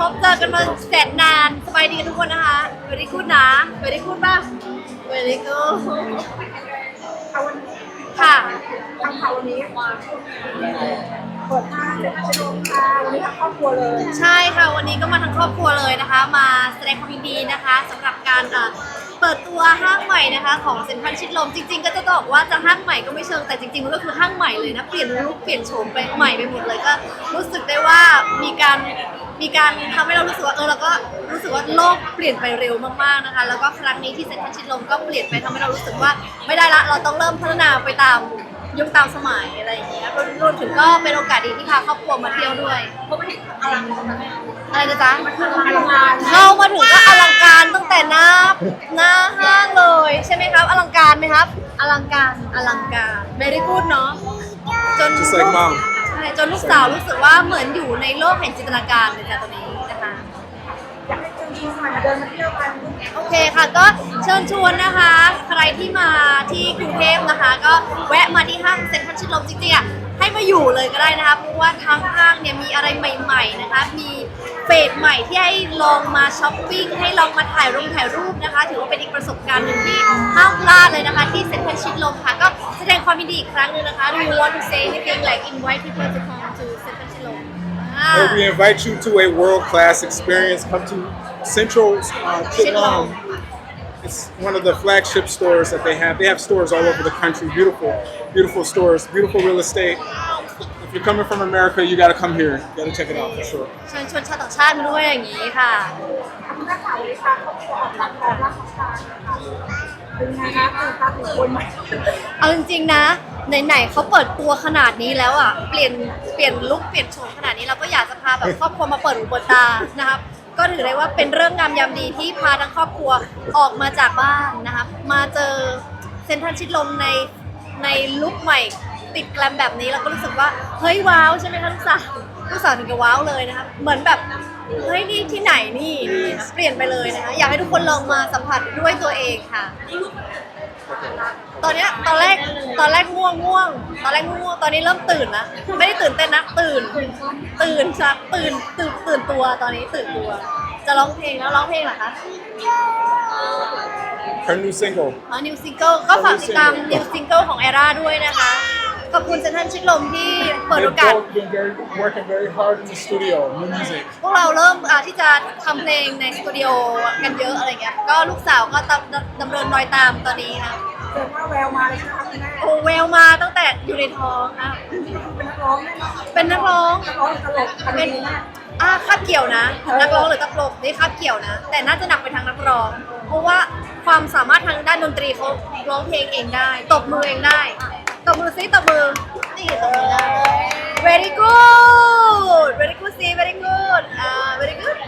พบเจอกันมาแสนนานสบายดีกันทุกคนนะคะเวดีกูดนะเวดีกูดป่ะเวดีกูดเอาวันนี้ค่ะทำข่าววันนี้เปิดห้างเซ็นทรัลชิดลมค่ะวันนี้ทั้งครอบครัวเลย ใช่ค่ะวันนี้ก็มาทั้งครอบครัวเลยนะคะ มาแสดงความยินดีนะคะสำหรับการเอ่อเปิดตัวห้างใหม่นะคะ ของเซ็นทรัลชิดลมจริง ๆ ก็จะบอกว่าจะห้างใหม่ก็ไม่เชิงแต่จริงๆมันก็คือห้างใหม่เลยนะเปลี่ยนลุคเปลี่ยนโฉมไปใหม่ไปหมดเลยก็รู้สึกได้ว่ามีการ มีการทำให้เรารู้สึกว่าเออเราก็รู้สึกว่าโลกเปลี่ยนไปเร็วมากๆนะคะ แล้วก็ครั้งนี้ที่เซ็นทรัลชิดลมก็เปลี่ยนไปทำให้เรารู้สึกว่าไม่ได้ละเราต้องเริ่มพัฒนาไปตามยุคตามสมัยอะไรอย่างเงี้ยรวมถึงก็เป็นโอกาสดีที่พาครอบครัวมาเที่ยวด้วย เพราะไม่เห็นอลังการอะไรนะจ๊ะ มันคืออลังการเข้ามาถึงก็อลังการตั้งแต่หน้าหน้าห้างเลย ใช่ไหมครับ อลังการไหมครับ อลังการอลังการ very good เนาะจน Just like mom ใช่จนลูกสาวรู้สึกว่าเหมือนอยู่ในโลกแห่งจินตนาการเลยจ้ะตรงนี้นะคะ อยากให้เชิญชวนหน่อยมาเดินมาเที่ยวกันโอเคค่ะก็เชิญชวนนะคะ ใครที่มาที่กรุงเทพนะคะ ก็แวะมาที่ห้างเซ็นทรัลชิดลมจริงๆอะให้มาอยู่เลยก็ได้นะคะเพราะว่าทั้งห้างเนี่ยมีอะไรใหม่ ๆนะคะ มีเฟสใหม่ที่ให้ลองมาช้อปปิ้งให้ลองมาถ่ายรูปถ่ายรูปนะคะ ถือว่าเป็นอีกประสบการณ์หนึ่งที่ห้ามพลาดเลยนะคะ ที่เซ็นทรัลชิดลมค่ะ แสดงความยินดีอีกครั้งหนึงนะคะ Do you want to say anything like invite people to come to เซ็นทรัลชิดลมอ่า Well, we invite you to a world class experience. Come to Central uh, Chitlom. It's one of the flagship stores that they have. They have stores all over the country. Beautiful, beautiful stores, beautiful real estate. If you're coming from America, you got to come here. You got to check it out for sure. เชิญชวนชาวต่างชาติมาด้วยอย่างนี้ค่ะ ทำหน้าข่าวเลยค่ะครอบครัวออกรับออกรับของการค่ะ เป็นไงคะตื่นตาตื่นคนไหมเอาจริงๆนะ ไหนๆเขาเปิดตัวขนาดนี้แล้วอะ เปลี่ยนเปลี่ยนลุคเปลี่ยนโฉมขนาดนี้เราก็อยากจะพาแบบครอบครัวมาเปิดหูเปิดตานะครับ ก็ถือได้ว่าเป็นเรื่องงามยามดีที่พาทั้งครอบครัวออกมาจากบ้านนะครับมาเจอเซนทรัลชิดลมในในลุคใหม่ติดแกลมแบบนี้เราก็รู้สึกว่า เฮ้ยว้าวใช่ไหมคะลูกสาว ลูกสาวถึงกับว้าวเลยนะครับเหมือนแบบเฮ้ยนี่ที่ไหนนี่นี่นะเปลี่ยนไปเลยนะคะอยากให้ทุกคนลองมาสัมผัสด้วยตัวเองค่ะ ตอนเนี้ยตอนแรกตอนแรกง่วงง่วง ตอนแรกง่วงตอนนี้เริ่มตื่นแล้วไม่ได้ตื่นเต้นนะตื่น ตื่นชักตื่นตื่นตื่นตัวตอนนี้ตื่นตัว จะร้องเพลงแล้วร้องเพลงเหรอคะ Her new single. อ๋อนิวซิงเกิลก็ฝากติดตามนิวซิงเกิลของแอร่าด้วยนะคะ ขอบคุณเซนทรันชิดลมที่เปิด They've โอกาส both been very, working very hard in the studio, new music. พวกเราเริ่มอ่าที่จะทำเพลงในสตูดิโอกันเยอะอะไรเงี้ย ก็ลูกสาวก็ดำดำดำเนินรอยตามตอนนี้ค่ะเดินว่าแววมาเลยใช่ไหมคะคุณแม่โอ้แววมาตั้งแต่อยู่ในท้องค่ะเป็นนักร้องแน่นอนเป็นนักร้อง นักร้องตลกตลเป็นกมากอ่าคาบเกี่ยวนะ นักร้องหรือตลกนี่คาบเกี่ยวนะ แต่น่าจะหนักไปทางนักร้อง เพราะว่าความสามารถทางด้านดนตรีเขาร้องเพลงเองได้ ตบมือเองได้ ตบมือซิตบมือ นี่ตบมือได้ very good very good ซี very good อ่า very good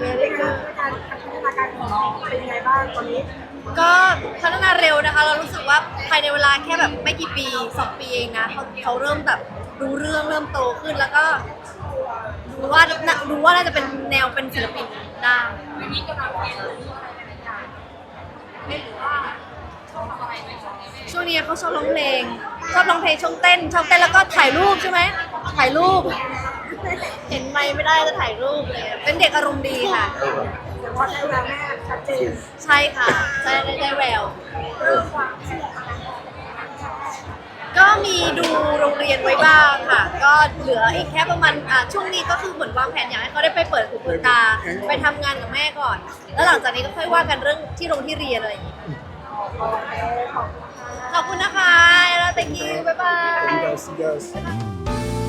very good การพัฒนาการของน้องเป็นยังไงบ้างตอนนี้ ก็พัฒนาเร็วนะคะ เรารู้สึกว่าภายในเวลาแค่แบบไม่กี่ปีสองปีเองนะเขาเขาเริ่มแบบรู้เรื่องเริ่มโตขึ้นแล้วก็รู้ว่ารู้ว่าน่าจะเป็นแนวเป็นศิลปินได้ช่วงนี้เขาชอบร้องเพลง ชอบร้องเพลงชอบเต้นชอบเต้นแล้วก็ถ่ายรูปใช่ไหมถ่ายรูป เห็นไม่ไม่ได้จะถ่ายรูปเลยเป็นเด็กอารมณ์ดีค่ะแต่ว่าได้แววแม่ชัดเจนใช่ค่ะใช่ได้ได้แววเรื่องความเชื่อก็มีดูโรงเรียนไว้บ้างค่ะ ก็เหลืออีกแค่ประมาณอะช่วงนี้ก็คือเหมือนวางแผนอยากให้เขาได้ไปเปิดหูเปิดตา ไปทำงานกับแม่ก่อน แล้วหลังจากนี้ก็ค่อยว่ากันเรื่องที่โรงที่เรียนอะไรอย่างงี้ขอบคุณนะคะแล้ว thank you บ๊ายบาย You guys, you guys.